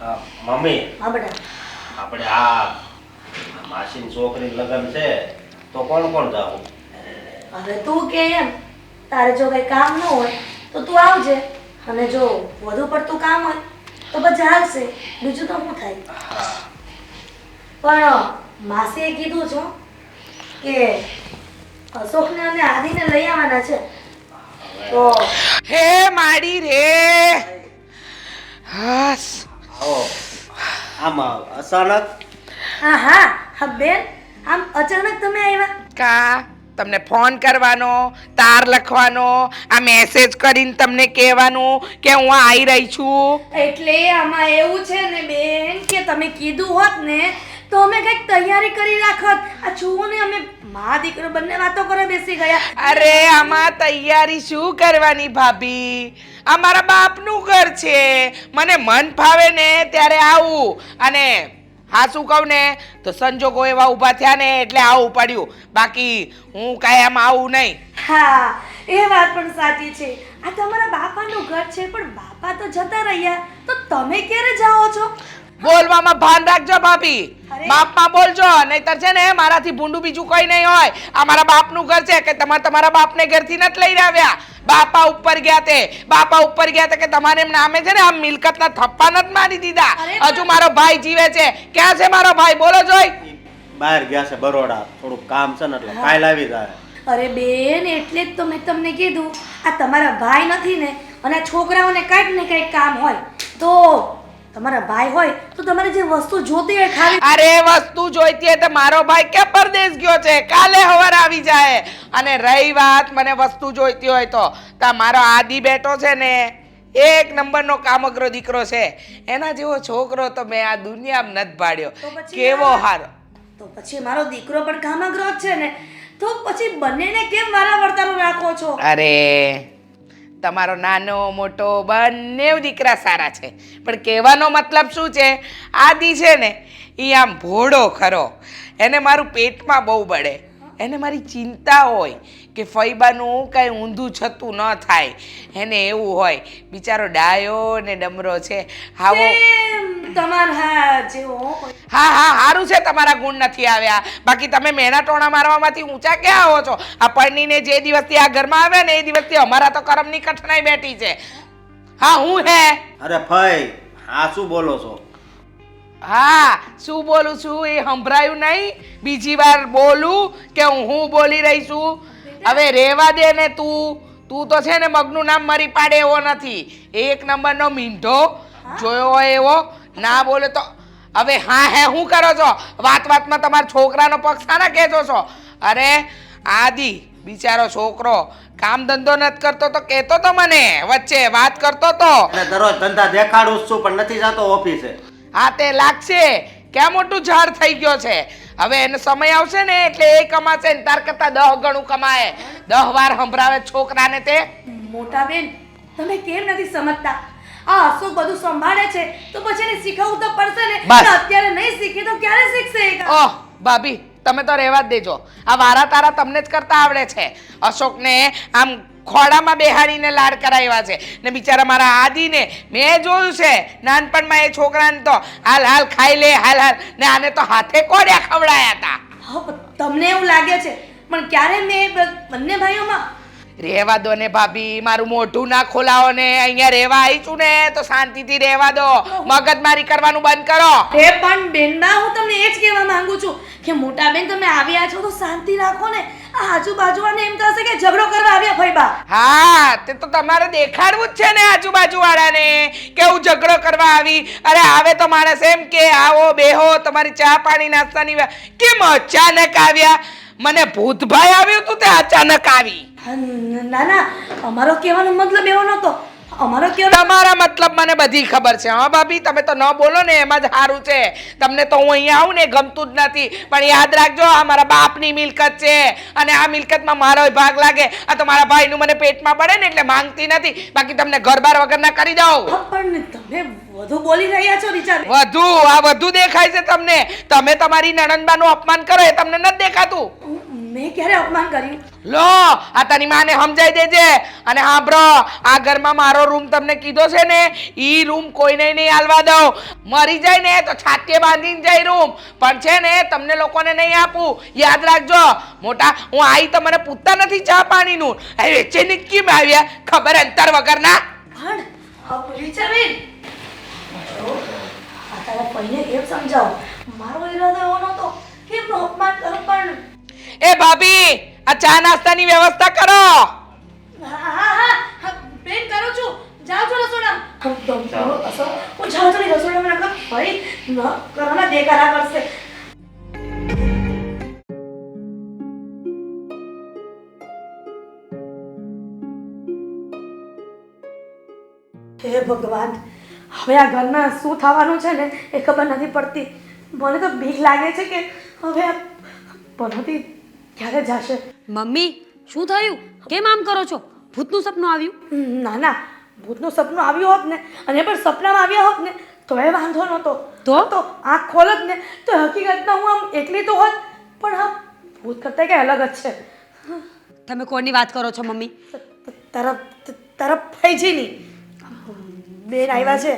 અ, mummy. હા બેટા. આપણે આ માસી માસીની છોકરી લગ્ન છે તો કોણ કોણ જાવું? હવે તું કે એમ તારે જો કઈ કામ ન હોય તો તું આવજે. અને જો વધુ પડતું કામ હોય તો પછી આવશે બીજું તો શું થાય? પણ માસીએ કીધું છે હો કે અશોકને અને આદિને લઈ આવવાના છે. તો હે માડી રે. હાસ. આવો. આમ અચાનક? હા હા હા બેન આમ અચાનક તમે આવ્યા કા? તમને ફોન કરવાનો તાર લખવાનો આ મેસેજ કરીને તમને કહેવાનું કે હું આવી રહી છું? એટલે આમાં એવું છે ને બેન કે તમે કીધું હોત ને તો અમે કંઈક તૈયારી કરી રાખત. આ છું ને અમે મા દીકરો બંને વાતો કરે બેસી ગયા. અરે આમાં તૈયારી શું કરવાની ભાભી? આ મારા બાપનું ઘર છે. મને મન ફાવે ને ત્યારે આવું. અને હા શું કહું ને? તો સંજોગો એવા ઊભા થયા ને એટલે આવું પડ્યું બાકી હું કાંઈ આમ આવું નહીં. હા એ વાત પણ સાચી છે. આ તમારા બાપાનું ઘર છે પણ બાપા તો જતા રહ્યા. તો તમે ક્યારે જાઓ છો? બોલવામાં ભાન રાખજો ભાભી. બાપમાં બોલજો નહીતર છે ને મારાથી ભૂંડું બીજું કોઈ નહીં હોય. આ મારા બાપનું ઘર છે કે તમારે તમારા બાપને ઘરથી નથી લઈને આવ્યા. બાપા ઉપર ગયા તે. બાપા ઉપર ગયા તે કે તમારે એમ નામે છે ને આમ મિલકતના થપ્પા નથી મારી દીધા. હજુ મારો ભાઈ જીવે છે. ક્યાં છે મારો ભાઈ? બોલો જોઈ. બહાર ગયા છે બરોડા. થોડુંક કામ છે ને એટલે કાલ આવી જાય. અરે બેન એટલે જ તો મેં તમને કીધું. આ તમારા ભાઈ નથી ને અને છોકરાઓને કાંઈક ને કાંઈક કામ હોય. તો તમારા ભાઈ હોય તો તમારે જે વસ્તુ જોતી હોય ખાલી અરે વસ્તુ જોઈતી હોય તો મારો ભાઈ કે પરદેશ ગયો છે? કાલે હવાર આવી જાય. અને રહી વાત મને વસ્તુ જોઈતી હોય તો. તા મારો આદિ બેટો છે ને એક નંબરનો કામગરો દીકરો છે. એના જેવો છોકરો તો મેં આ દુનિયામાં નથી ભાડ્યો કેવો હારો. તો પછી મારો દીકરો પણ કામગ્રો જ છે ને. તો પછી બંનેને કેમ વારા વર્તારો રાખો છો? અરે તમારો નાનો, મોટો બંને દીકરા સારા છે. પણ કહેવાનો મતલબ શું છે? આદિ છે ને એ આમ ભોળો ખરો. એને મારું પેટમાં બહુ બળે. એને મારી ચિંતા હોય કે ફૈબાનું કાંઈ ઊંધું છતું ન થાય. એને એવું હોય. બિચારો ડાયો ને ડમરો છે. હાવો તમારા હા હા સારું છે તમારા ગુણ નથી આવ્યા. બાકી તમે મેણા ટોણા મારવામાંથી ઊંચા ક્યાં આવો છો? આ પરણીને જે દિવસથી આ ઘરમાં આવ્યા ને એ દિવસથી અમારા તો કરમની કઠણાઈ બેઠી છે. હા હું હે? અરે ભાઈ હા શું બોલો છો? હા શું બોલું છું એ સંભળાયું નહીં. બીજી વાર બોલું કે હું હું બોલી રહી છું. હવે રેવા દે ને તું. તું તો છે ને મગનું નામ મારી પાડે એવો નથી. એક નંબરનો મીંઢો જોયો હોય એવો. ના બોલે તો હવે હા હે હું કરો છો? વાત વાતમાં તમારા છોકરાનો પક્ષ શાના કહેજો છો? અરે આદિ બિચારો છોકરો કામ ધંધો નથી કરતો તો કહેતો તો મને. વચ્ચે વાત કરતો તો. દરરોજ ધંધા દેખાડું છું પણ નથી જતો ઓફિસે. હા તે લાગશે. ક્યાં મોટું ઝાડ થઈ ગયો છે? હવે એને સમય આવશે ને એટલે એ કમાશે ને તાર કરતા દહ ગણું કમાય. દહ વાર સંભળાવે છોકરાને તે. મોટા બેન તમે કેમ નથી સમજતા? આ અશોક બધું સંભાળે છે તો પછી એને શીખવવું તો પડશે ને. બસ. અત્યારે નહીં શીખે તો ક્યારે શીખશે એ કામ? ઓહ ભાભી તમે તો રહેવા જ દેજો. આ વારા તારા તમને જ કરતા આવડે છે. અશોકને આમ ખોડામાં બેહાડીને લાડ કરાવ્યા છે. ને બિચારા મારા આદિને મેં જોયું છે નાનપણમાં એ છોકરાને તો હાલ હાલ ખાઈ લે હાલ હાલ. ને આને તો હાથે કોડ્યા ખવડાયા હતા હા, પણ તમને એવું લાગે છે પણ ક્યારે મેં બ- બંને ભાઈઓમાં રહેવા દો ને ભાભી મારું મોઢું ના ખોલાવો ને અહીંયા રહેવા આવી છું ને તો શાંતિથી રહેવા દો. મગજમારી કરવાનું બંધ કરો. એ પણ બેનબા હું તમને એ જ કહેવા માંગુ છું કે મોટા બેન તમે આવ્યા છો તો શાંતિ રાખો ને. આ આજુબાજુ વાળાને એમ થશે કે ઝઘડો કરવા આવ્યા ફઈબા. હા તે તો તમારે દેખાડવું જ છે ને આજુબાજુ વાળાને કે હું ઝઘડો કરવા આવી. અરે આવે તો માણસ એમ કે આવો બેહો તમારી ચા પાણી નાસ્તાની કેમ અચાનક આવ્યા. મને ભૂતભાઈ આવ્યું તું તે અચાનક આવી. ના ના અમારો કહેવાનો મતલબ એવો નહોતો. અમારો કેવો તમારા મતલબ મને બધી ખબર છે. હા ભાભી તમે તો ન બોલો ને એમાં જ સારું છે. તમને તો હું અહીંયા આવું ને ગમતું જ નથી. પણ યાદ રાખજો આ મારા બાપની મિલકત છે. અને આ મિલકતમાં મારો ભાગ લાગે. આ તો મારા ભાઈનું મને પેટમાં પડે ને એટલે માંગતી નથી. બાકી તમને ઘરબાર વગરના કરી દઉં. પણ તમે વધુ બોલી રહ્યા છો રિચાર્જ વધુ આ વધુ દેખાય છે તમને. તમે તમારી નણંદબાનું અપમાન કરો એ તમને નથી દેખાતું. મેં ક્યારે અપમાન કર્યું? લો આ તારી માને સમજાઈ દેજે. અને સાંભળો આ ઘરમાં મારો રૂમ તમને કીધો છે ને ઈ રૂમ કોઈને નહીં હાલવા દઉં. મરી જાય ને તો છાતીએ બાંધીને જાય રૂમ. પણ છે ને તમને લોકોને નહીં આપું. યાદ રાખજો મોટા હું આવી તો મને પૂછતા નથી ચા પાણીનું. એ વેચેની કેમ આવ્યા? ખબર અંતર વગરના? પણ રીચાબેન તારા ભાઈને કેમ સમજાવ? મારો ઈરાદો એવો નહોતો કેમ અપમાન કરું પણ એ ભાભી આ ચા નાસ્તાની વ્યવસ્થા કરો. હા હા હા હા બેન કરું છું. જાઓ છો રસોડામાં. હમ તો જાઓ. રસો- હું. જાઉં છું રસોડામાં ભાઈ ન કરવાના દેખાડા કરશે હે ભગવાન હવે આ ઘરમાં શું થવાનું છે ને એ ખબર નથી પડતી. મને તો બીક લાગે છે કે હવે પનોતી ક્યારે જશે? મમ્મી શું થયું? કેમ આમ કરો છો? ભૂતનું સપનું આવ્યું? ના ના. ભૂતનું સપનું આવ્યું હોત ને અને પણ સપનામાં આવ્યા હોત ને તો એ વાંધો નહોતો. તો? તો આંખ ખોલત ને. તો હકીકતમાં હું આમ એકલી તો હોત પણ હા ભૂત કરતા કંઈ અલગ જ છે. તમે કોની વાત કરો છો મમ્મી? તરફ તરફ ફૈજીની બેન આવ્યા છે.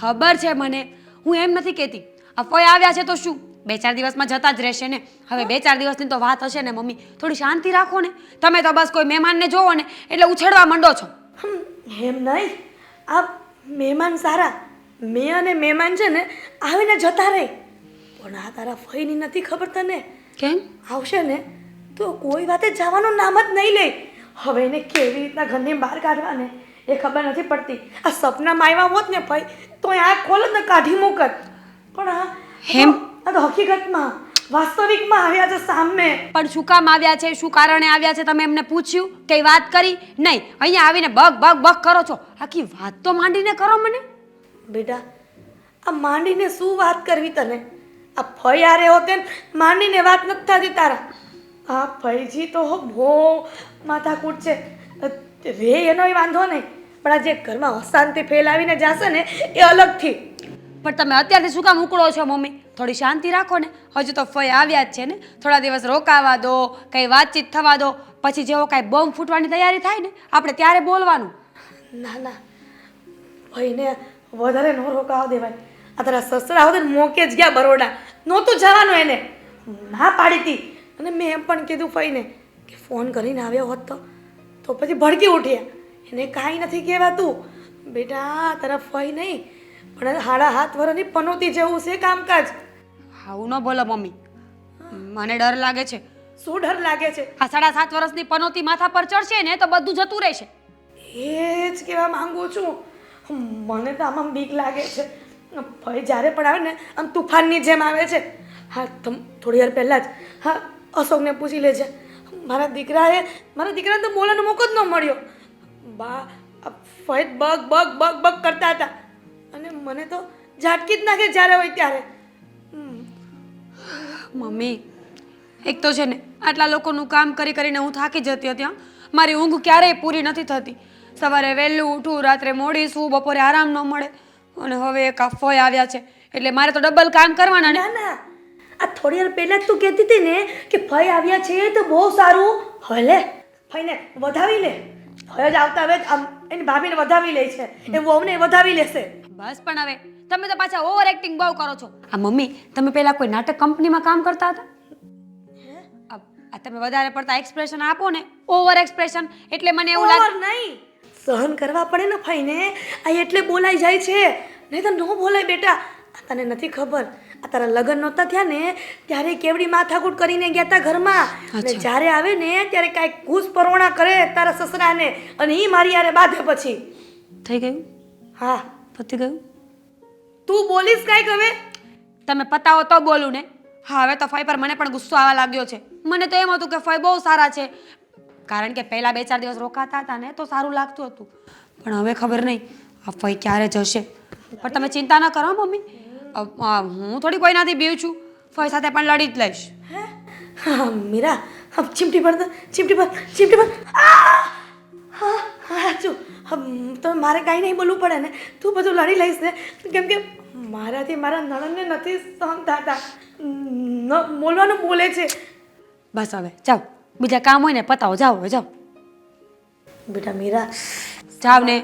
ખબર છે મને. હું એમ નથી કહેતી. ફોય આવ્યા છે તો શું? બે ચાર દિવસમાં જતા જ રહેશે ને? હવે બે ચાર દિવસની તો વાત હશે ને મમ્મી. થોડી શાંતિ રાખો ને તમે તો બસ કોઈ મહેમાનને જોવો ને એટલે ઉછેડવા માંડો છો. એમ નહીં. આ મહેમાન સારા મેં અને મહેમાન છે ને આવીને જતા રહે. પણ આ તારા ફઈની નથી ખબર તને? કેમ? આવશે ને તો કોઈ વાતે જવાનું નામ જ નહીં લે. હવે એને કેવી રીતના ઘરની બહાર કાઢવાને એ ખબર નથી પડતી. આ સપનામાં આવ્યા હોત ને ભાઈ તો આ આંખ ખોલત ને કાઢી મૂકત. પણ આ હેમ. આ તો હકીકતમાં વાસ્તવિકમાં આવ્યા છે સામે. પણ શું કામ આવ્યા છે? શું કારણે આવ્યા છે? તમે એમને પૂછ્યું? કઈ વાત કરી? નહીં. અહીંયા આવીને બગ બગ બગ કરો છો. આખી વાત તો માંડીને કરો મને. બેટા આ માંડીને શું વાત કરવી તને? આ ફઈ આરે હોતે માંડીને વાત નથી થતી તારા. આ ફઈજી તો બહુ માથાકૂટ છે. રે એનો વાંધો નહીં. પણ આ જે ઘરમાં અશાંતિ ફેલાવીને જાશે ને એ અલગથી. પણ તમે અત્યારથી શું કામ ઉકળો છો મમ્મી? થોડી શાંતિ રાખો ને. હજુ તો ફઈ આવ્યા જ છે ને. થોડા દિવસ રોકાવા દો, કંઈ વાતચીત થવા દો. પછી જેવો કાંઈ બોમ્બ ફૂટવાની તૈયારી થાય ને, આપણે ત્યારે બોલવાનું. ના ના. ભાઈને વધારે ન રોકાવા દેવાય. આ તારા સસરા હોતે મોકે જ ગયા બરોડા. નહોતું જવાનું એને. ના પાડી હતી અને મેં એમ પણ કીધું ફઈને કે ફોન કરીને આવ્યો હોત તો. તો પછી ભડકી ઉઠ્યા. એને કાંઈ નથી કહેવાતું. બેટા, તારા ફઈ નહીં. પણ હાડા હાથ વરની પનોતી જેવું છે કામકાજ. આવું ન બોલો મમ્મી. મને ડર લાગે છે. શું ડર લાગે છે? આ સાડા સાત વર્ષની પનોતી માથા પર ચડશે ને તો બધું જતું રહેશે. એ જ કહેવા માંગુ છું. મને તો આમાં બીક લાગે છે. ભય જ્યારે પણ આવે ને આમ તુફાનની જેમ આવે છે. હા તમ થોડી વાર પહેલાં જ હા અશોકને પૂછી લેજે. મારા દીકરાએ મારા દીકરાને તો બોલવાનો મોકો જ ન મળ્યો. બા ફૈદ બગ બગ બગ બગ કરતા હતા. અને મને તો ઝાટકી જ નાખે જ્યારે હોય ત્યારે. મમ્મી એક તો છે ને આટલા લોકોનું કામ કરી કરીને હું થાકી જતી હતી મારી ઊંઘ ક્યારેય પૂરી નથી થતી. સવારે વહેલું ઉઠું રાત્રે મોડી સૂવું બપોરે આરામ ન મળે. અને હવે એક આ ફોય આવ્યા છે. એટલે મારે તો ડબલ કામ કરવાના ને. ના ના. આ થોડી વાર પહેલા જ તું કહેતી હતી ને કે ફય આવ્યા છે તો બહુ સારું. હવે લે ફઈને વધાવી લે. ફય જ આવતા હવે આમ એની ભાભીને વધાવી લે છે. એ વહુને વધાવી લેશે. બસ પણ હવે તમે તો પાછા ઓવર એક્ટિંગ બહુ કરો છો. આ મમ્મી તમે પહેલા કોઈ નાટક કંપનીમાં કામ કરતા હતા? આ આ તમે વધારે પડતા એક્સપ્રેશન આપો ને ઓવર એક્સપ્રેશન એટલે મને એવું લાગે નહીં. સહન કરવા પડે ને ફાઈને. આ એટલે બોલાઈ જાય છે. નહીં તો ન બોલાય બેટા. તને નથી ખબર. આ તારા લગ્ન નહોતા થયા ને ત્યારે કેવડી માથાકૂટ કરીને ગયા તા ઘરમાં. અને જ્યારે આવે ને ત્યારે કાંઈક ઘૂસ પરોણા કરે તારા સસરાને અને એ મારી યારે બાંધે પછી. થઈ ગયું? હા. પતી ગયું? તું બોલીશ કાંઈક હવે? તમે પતાવો તો બોલું ને. હા હવે તો ફઈ પર મને પણ ગુસ્સો આવવા લાગ્યો છે. મને તો એમ હતું કે ફઈ બહુ સારા છે. કારણ કે પહેલા બે ચાર દિવસ રોકાતા હતા ને તો સારું લાગતું હતું. પણ હવે ખબર નહીં આ ફઈ ક્યારે જશે. પણ તમે ચિંતા ન કરો મમ્મી. હું થોડી કોઈનાથી બીવ છું. ફોઈ સાથે પણ લડી જ લઈશ. હે મીરા હા ચીમટી પર ચીમટી પર ચીમટી પર! હા હા ચુપ તો મારે કાંઈ નહીં બોલવું પડે ને. તું બધું લડી લઈશ ને. કેમ કે મારાથી મારા નણંદને નથી સહન થતા. બોલવાનું બોલે છે. બસ હવે જાઓ બીજા કામ હોય ને પતાવો. જાઓ હવે જાઓ બેટા મીરા. જાવ ને.